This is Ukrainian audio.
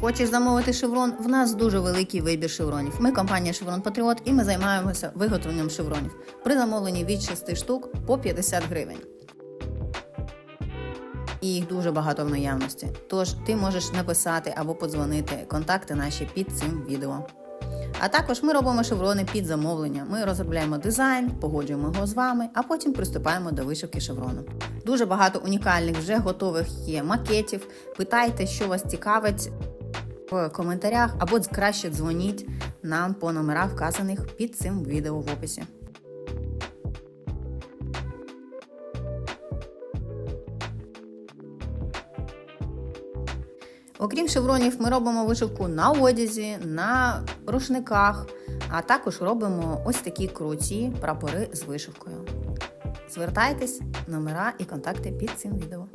Хочеш замовити шеврон? В нас дуже великий вибір шевронів. Ми компанія Шеврон Патріот і ми займаємося виготовленням шевронів. При замовленні від 6 штук по 50 гривень. І їх дуже багато в наявності. Тож ти можеш написати або подзвонити контакти наші під цим відео. А також ми робимо шеврони під замовлення. Ми розробляємо дизайн, погоджуємо його з вами, а потім приступаємо до вишивки шеврону. Дуже багато унікальних вже готових є макетів. Питайте, що вас цікавить в коментарях, або краще дзвоніть нам по номерах, вказаних під цим відео в описі. Окрім шевронів, ми робимо вишивку на одязі, на рушниках, а також робимо ось такі круті прапори з вишивкою. Звертайтесь, номера і контакти під цим відео.